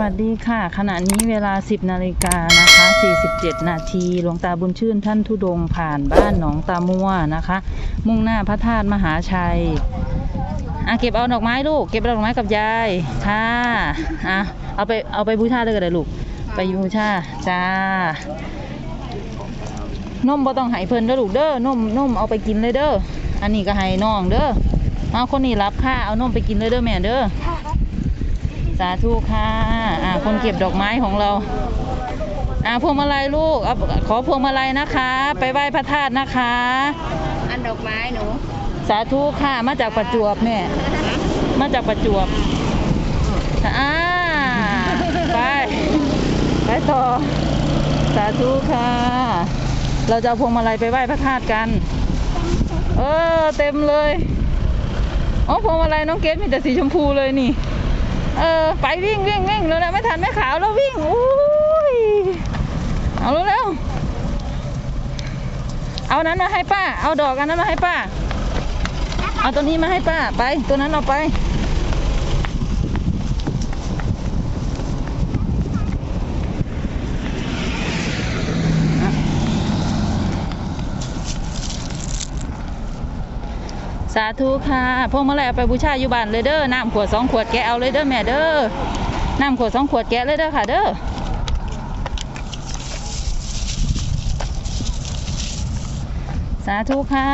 วัสดีค่ะ ขณะนี้เวลา 10นาฬิกานะคะ 47 นาทีหลวงตาบุญชื่นท่านทุดงผ่านบ้านหนองตามัวนะคะ มุ่งหน้าพระธาตุมหาชัยอะเก็บเอาดอกไม้ลูก เก็บเอาดอกไม้กับยายค่ะอะเอาไปเอาไปบูชาเลยก็ได้ลูก ไปบูชาจ้านมบ่ต้องให้เพิ่นเด้อลูกเด้อนมนมเอาไปกินเลยเด้ออันนี้ก็ให้น้องเด้อเอาคนนี้รับค่ะเอานมไปกินเลยเด้อแม่เด้อ สาธุค่ะอ่าคนเก็บดอกไม้ของเราอ่าพวงมาลัยลูกเอาขอพวงมาลัยนะคะ ไปไหว้พระธาตุนะคะ อันดอกไม้หนูสาธุค่ะมาจากประจวบแม่ มาจากประจวบอ่าไปไปต่อ สาธุค่ะ เราจะเอาพวงมาลัยไปไหว้พระธาตุกัน เออเต็มเลยอ๋อพวงมาลัยน้องเกดมีแต่สีชมพูเลยนี่ เออ ไปวิ่งวิ่งวิ่งแล้วนะไม่ทันไม่ขาวแล้ววิ่งอุ้ยเอาเร็วเอานั้นมาให้ป้า เอาดอกอันนั้นมาให้ป้า เอาตัวนี้มาให้ป้า ไป ตัวนั้นเอาไปาธุค่ะพวกมาลัยเอาไปบูชาอยู่บ้านเลยเด้อน้ำขวดสองขวดแกเอาเลยเด้อแม่เด้อน้ำขวดสองขวดแกเลยเด้อค่ะเด้อสาธุค่ะ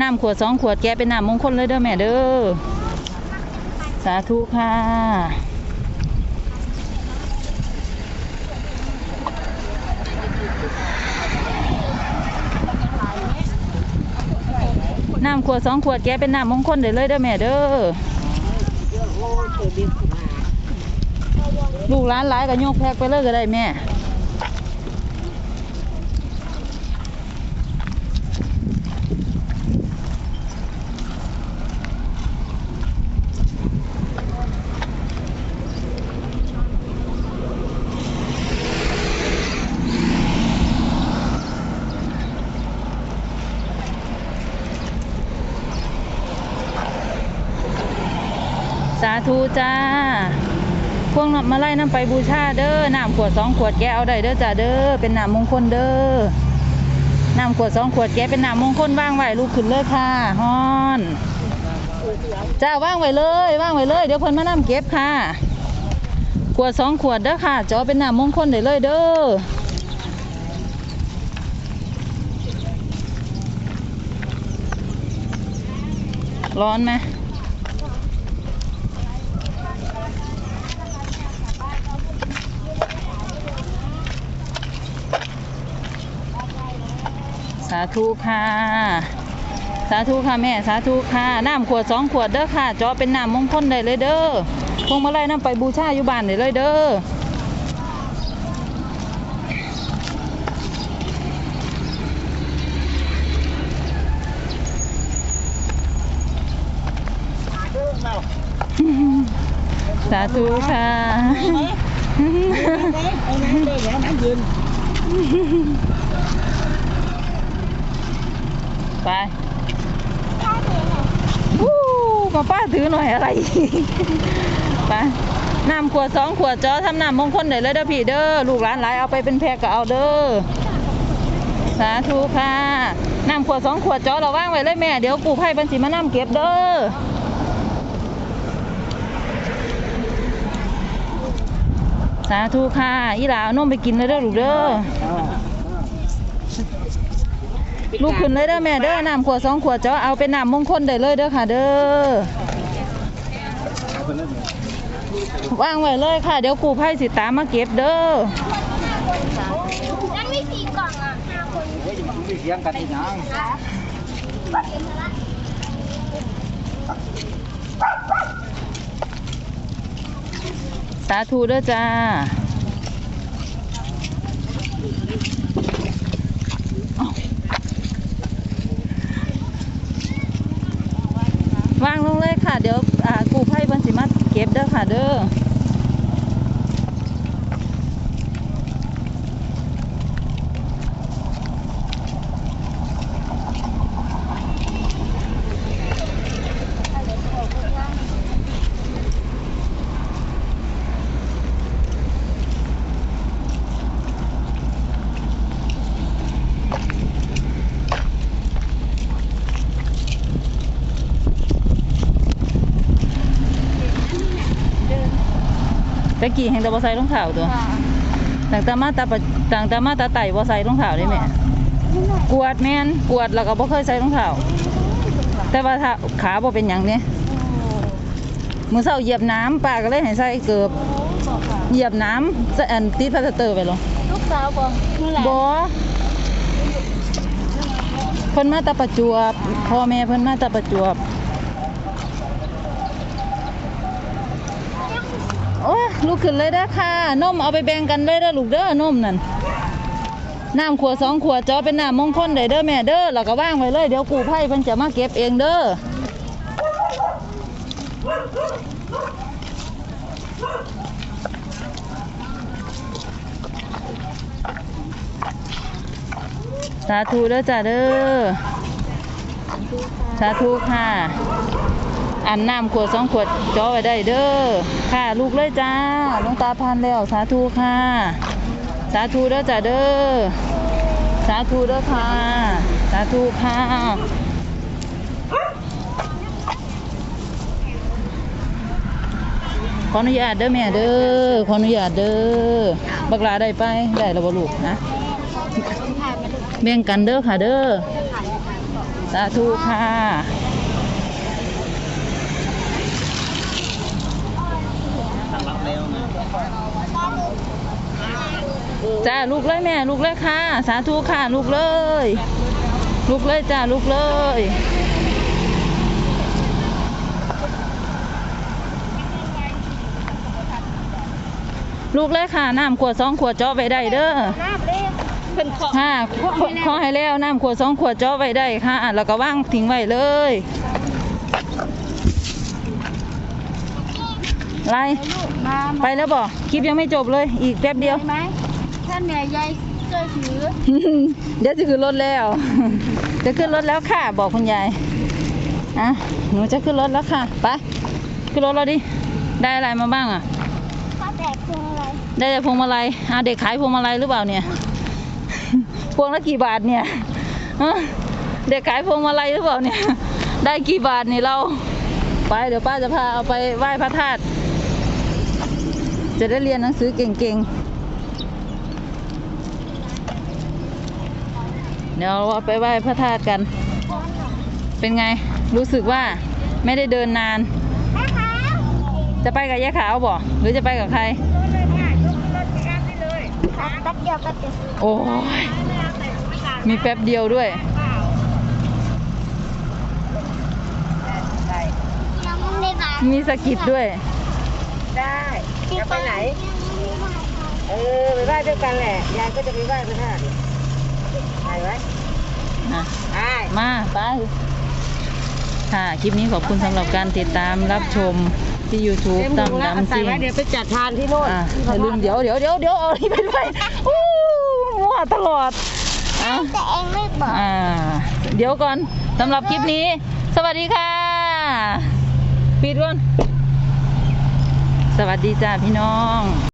น้ำขวดสองขวดแกเป็นน้ำมงคลเลยเด้อแม่เด้อสาธุค่ะ น้ำขวดสองขวดแกเป็นน้ำมงคลได้เลยเด้อแม่เด้อลูกร้านหลายก็โยกแพกไปเลยก็ได้แม่ สาธุจ้า พวกมาไล่น้ำไปบูชาเด้อน้ำขวดสองขวดแกเอาได้เด้อจ้าเด้อเป็นน้ำมงคลเด้อน้ำขวดสองขวดแกเป็นน้ำมงคลว่างไว้ลูกขึ้นเลยค่ะฮอนจ้าว่างไว้เลยว่างไว้เลย เดี๋ยวเพิ่นมาน้ำเก็บค่ะ ขวดสองขวดเด้อค่ะจอเป็นน้ำมงคลได้เลยเด้อร้อนไหม สาธุค่ะ สาธุค่ะแม่สาธุค่ะน้ำขวดสองขวดเด้อค่ะจาะเป็นน้ำมงคลได้เลยเด้อพวงมาลัยน้ำไปบูชาอยู่บ้านได้เลยเด้อสาธุค่ะเอาน้ำเยเหรอน้ำเย็น ไปวู้มาป้าถือหน่อยอะไรไปน้ำขวดสองขวดจอทำน้ำมงคลได้เลยเด้อพี่เด้อลูกหลานหลายเอาไปเป็นแพรก็เอาเด้อสาธุค่ะน้ำขวดสองขวดจอเราว่างไว้เลยแม่เดี๋ยวกูไผ่บัญชีมาน้ำเก็บเด้อสาธุค่ะอีหลาเอานมไปกินเลยเด้อลูกเด้อ ลูกขึ้นเลยเด้อแม่เด้อน้ำขวดสองขวดเจ้าเอาเป็นน้ำมงคลได้เลยเด้อค่ะ เด้อวางไว้เลยค่ะ เดี๋ยวกูไพ่สิตามมาเก็บเด้อนั่นมีสี่กล่องอะห้าคนมีเสียงกันที่ยังสาธุเด้อจ้า วางลงเลยค่ะ เดี๋ยวอ่ากูไพ่บันสิมาเก็บเด้อค่ะเด้อะกี้แห่งแต่บ่ใส่รองเท้าตัวต่างตามาตาปะต่างตามาตาไต่บ่ใส่รองเท้าได้แม่กวดแม่นกวดแล้วก็บ่เคยใส่รองเท้าแต่ว่าถ้าขาบ่เป็นหยังเนี่ยมื้อเช้าเหยียบน้ำป้าก็เลยให้ใส่เกือบเหยียบน้ำใส่อันติดพลาสเตอร์ไปลงลูกสาวบอกนี่แหละบ่เพิ่นมาแตาประจวบพ่อแม่เพิ่นมาแตาประจวบ โอ้ยลูกขึ้นเลยเด้อค่ะนมเอาไปแบ่งกันเลยเด้อลูกเด้อนมนั่นน้ำขวดสองขวดจอเป็นน้ำมงคลได้เด้อแม่เด้อแล้วก็ว่างไว้เลยเดี๋ยวกูไผ่เพิ่นจะมาเก็บเองเด้อสาธุเด้อจ้าเด้อสาธุค่ะ อันน้ำขวดสองขวดจ่อไว้ได้เด้อค่ะ ลูกเลยจ้าลงตาพันแล้วสาธุค่ะ สาธุเด้อจ้าเด้อสาธุเด้อค่ะ สาธุค่ะขออนุญาตเด้อแม่เด้อขออนุญาตเด้อบักลาได้ไปได้แล้วบ่ลูกนะแบ่งกันเด้อค่ะเด้อสาธุค่ะ จ้าลูกเลยแม่ลูกเลยค่ะ สาธุค่ะลูกเลย ลูกเลยจ้าลูกเลยลูกเลยค่ะน้ำขวดสองขวดเจาะไว้ได้เด้อน้ำเล็กเป็นขอค่ะขอให้แล้วน้ำขวดสองขวดเจาะไว้ได้ค่ะแล้วก็ว่างทิ้งไว้เลย ไล่มาไปแล้วบอกคลิปยังไม่จบเลย อีกแป๊บเดียว ไหมท่านเนี่ยยายช่วยถือเดี๋ยวจะขึ้นรถแล้ว จะขึ้นรถแล้วค่ะ บอกคุณยายอะหนูจะขึ้นรถแล้วค่ะไปขึ้นรถแล้วดิได้อะไรมาบ้างอะ ข้าแต่พวงอะไรได้แต่พวงมาลัยอะเด็กขายพวงมาลัยหรือเปล่าเนี่ย พวงละกี่บาทเนี่ยฮะเด็กขายพวงมาลัยหรือเปล่าเนี่ย ได้กี่บาทนี่เรา ไปเดี๋ยวป้าจะพาเอาไปไหว้พระธาตุ จะได้เรียนหนังสือเก่งๆ เดี๋ยวเราไปไหว้พระธาตุกัน เป็นไง รู้สึกว่าไม่ได้เดินนานแม่คะจะไปกับยายขาวบ่หรือจะไปกับใครแป๊บเดียวแป๊บเดียวโอ้ย มีแป๊บเดียวด้วยยังไม่ได้มามีสะกิดด้วย ได้จะไปไหน เออไปไหว้ด้วยกันแหละ ยายก็จะไปไหว้พระธาตุไปไหมนะได้มาไป ค่ะ คลิปนี้ขอบคุณสำหรับการติดตามรับชมที่ YouTube เต็มตั้มถุงแล้วเอาดำใส่ซิ่งไว้เดี๋ยวไปจัดทานที่โน่นอะอย่าลืมเดี๋ยวเดี๋ยวเดี๋ยวเดี๋ยวเอานี่ไปด้วยอู้มั่วตลอดอะแต่เองไม่บอกอ่าเดี๋ยวก่อนสำหรับคลิปนี้ สวัสดีค่ะ ปิดก่อน สวัสดีจ้าพี่น้อง